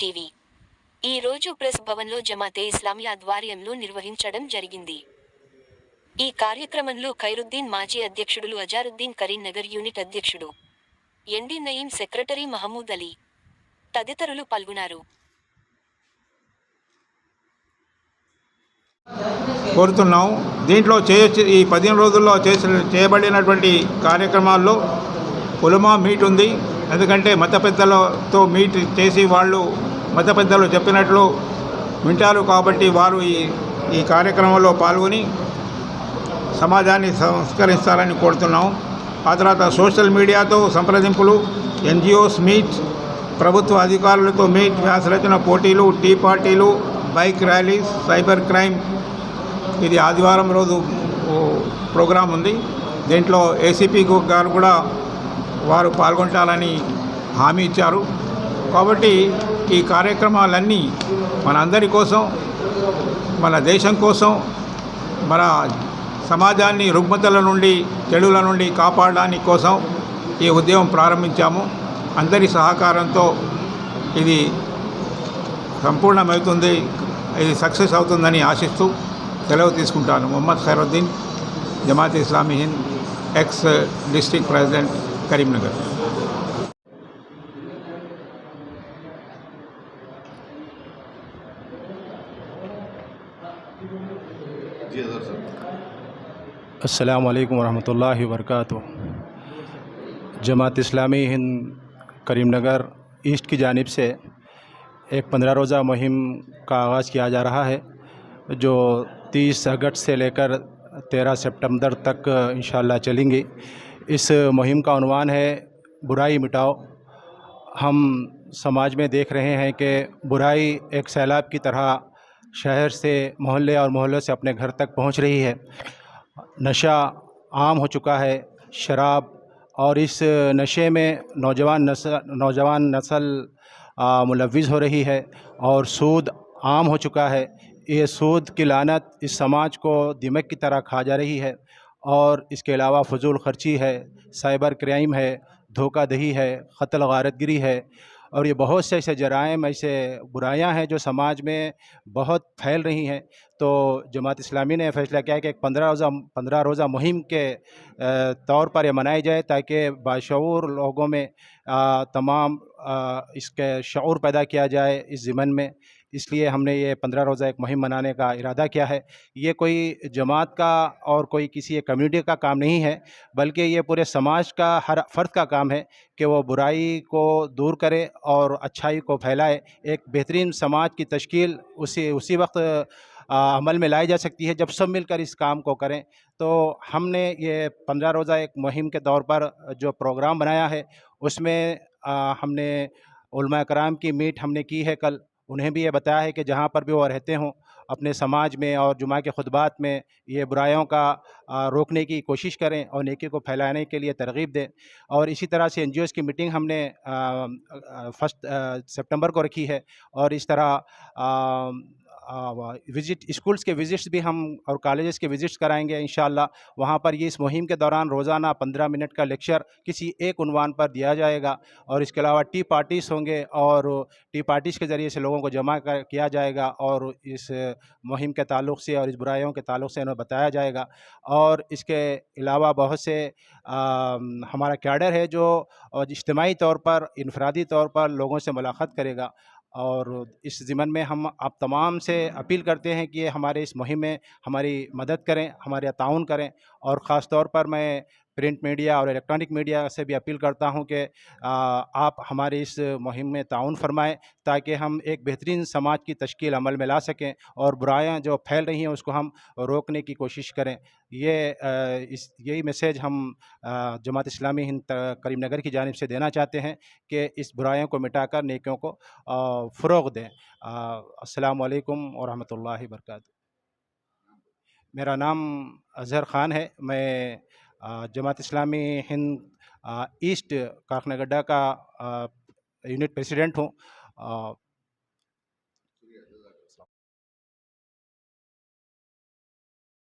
TV. ఈ రోజు press భవన్లో జమాతే ఇస్లామీ ఆధ్వర్యంలో నిర్వహించడం జరిగింది. ఈ కార్యక్రమంలో ఖైరుద్దీన్ మాజీ అధ్యక్షుడులు అజారుద్దీన్ కరీంనగర్ యూనిట్ అధ్యక్షుడు ఎండి నయీం సెక్రటరీ మహమూద్ అలీ తదితరులు పాల్గొన్నారు. కోరుతున్నాం. దీంట్లో చేయొచ్చు ఈ పదిహేను రోజుల్లో చేసిన చేయబడినటువంటి కార్యక్రమాల్లో ఉలమా మీట్ ఉంది. ఎందుకంటే మత పెద్దలతో మీట్ చేసి వాళ్ళు మత పెద్దలు చెప్పినట్లు వింటారు కాబట్టి వారు ఈ ఈ కార్యక్రమంలో పాల్గొని సమాజాన్ని సంస్కరిస్తారని కోరుతున్నాం. ఆ తర్వాత సోషల్ మీడియాతో సంప్రదింపులు ఎన్జిఓస్ మీట్ ప్రభుత్వ అధికారులతో మీట్ వ్యాసరచన పోటీలు టీ పార్టీలు బైక్ ర్యాలీస్ సైబర్ క్రైమ్. ఇది ఆదివారం రోజు ప్రోగ్రాం ఉంది. దీంట్లో ఏసీపీ గారు కూడా వారు పాల్గొంటారని హామీ ఇచ్చారు. కాబట్టి ఈ కార్యక్రమాలన్నీ మన అందరి కోసం మన దేశం కోసం మన సమాజాన్ని రుగ్మతల నుండి చెడుల నుండి కాపాడడానికి కోసం ఈ ఉద్యమం ప్రారంభించాము. అందరి సహకారంతో ఇది సంపూర్ణమవుతుంది ఇది సక్సెస్ అవుతుందని ఆశిస్తూ సెలవు తీసుకుంటాను. Mohammed Khairuddin Jamaat Islami Hind ex district president Karim Nagar. جی السلام علیکم ورحمۃ اللہ وبرکاتہ۔ جماعت اسلامی ہند کریم نگر ایسٹ کی جانب سے ایک پندرہ روزہ مہم کا آغاز کیا جا رہا ہے جو تیس اگست سے لے کر تیرہ سپٹمبر تک انشاءاللہ چلیں گی۔ اس مہم کا عنوان ہے برائی مٹاؤ۔ ہم سماج میں دیکھ رہے ہیں کہ برائی ایک سیلاب کی طرح شہر سے محلے اور محلوں سے اپنے گھر تک پہنچ رہی ہے۔ نشہ عام ہو چکا ہے۔ شراب اور اس نشے میں نوجوان نسل نوجوان نسل ملوث ہو رہی ہے اور سود عام ہو چکا ہے۔ یہ سود کی لانت اس سماج کو دمک کی طرح کھا جا رہی ہے۔ اور اس کے علاوہ فضول خرچی ہے، سائبر کرائم ہے، دھوکہ دہی ہے، قتل غارت گری ہے اور یہ بہت سے ایسے جرائم، ایسے برائیاں ہیں جو سماج میں بہت پھیل رہی ہیں۔ تو جماعت اسلامی نے فیصلہ کیا کہ ایک پندرہ روزہ پندرہ روزہ مہم کے طور پر یہ منائی جائے تاکہ باشعور لوگوں میں تمام اس کے شعور پیدا کیا جائے اس ضمن میں۔ اس لیے ہم نے یہ پندرہ روزہ ایک مہم منانے کا ارادہ کیا ہے۔ یہ کوئی جماعت کا اور کوئی کسی ایک کمیونٹی کا کام نہیں ہے، بلکہ یہ پورے سماج کا ہر فرد کا کام ہے کہ وہ برائی کو دور کرے اور اچھائی کو پھیلائے۔ ایک بہترین سماج کی تشکیل اسی اسی وقت عمل میں لائی جا سکتی ہے جب سب مل کر اس کام کو کریں۔ تو ہم نے یہ پندرہ روزہ ایک مہم کے طور پر جو پروگرام بنایا ہے، اس میں ہم نے علماء کرام کی میٹ ہم نے کی ہے کل۔ انہیں بھی یہ بتایا ہے کہ جہاں پر بھی وہ رہتے ہوں، اپنے سماج میں اور جمعہ کے خطبات میں یہ برائیوں کا روکنے کی کوشش کریں اور نیکی کو پھیلانے کے لیے ترغیب دیں۔ اور اسی طرح سے این جی اوز کی میٹنگ ہم نے فسٹ سپٹمبر کو رکھی ہے اور اس طرح وزٹ اسکولس کے وزٹس بھی ہم اور کالجز کے وزٹس کرائیں گے انشاءاللہ۔ وہاں پر یہ اس مہم کے دوران روزانہ پندرہ منٹ کا لیکچر کسی ایک عنوان پر دیا جائے گا اور اس کے علاوہ ٹی پارٹیز ہوں گے اور ٹی پارٹیز کے ذریعے سے لوگوں کو جمع کیا جائے گا اور اس مہم کے تعلق سے اور اس برائیوں کے تعلق سے انہیں بتایا جائے گا۔ اور اس کے علاوہ بہت سے ہمارا کیڈر ہے جو اجتماعی طور پر، انفرادی طور پر لوگوں سے ملاقات کرے گا۔ اور اس ضمن میں ہم آپ تمام سے اپیل کرتے ہیں کہ ہمارے اس مہم میں ہماری مدد کریں، ہمارے تعاون کریں اور خاص طور پر میں پرنٹ میڈیا اور الیکٹرانک میڈیا سے بھی اپیل کرتا ہوں کہ آپ ہمارے اس مہم میں تعاون فرمائیں تاکہ ہم ایک بہترین سماج کی تشکیل عمل میں لا سکیں اور برائیاں جو پھیل رہی ہیں اس کو ہم روکنے کی کوشش کریں۔ یہ اس، یہی میسیج ہم جماعت اسلامی ہند کریم نگر کی جانب سے دینا چاہتے ہیں کہ اس برائیوں کو مٹا کر نیکیوں کو فروغ دیں۔ السلام علیکم ورحمۃ اللہ وبرکاتہ۔ میرا نام اظہر خان ہے۔ میں جماعت اسلامی ہند ایسٹ کارخانہ گڈھا کا یونٹ پریسیڈنٹ ہوں۔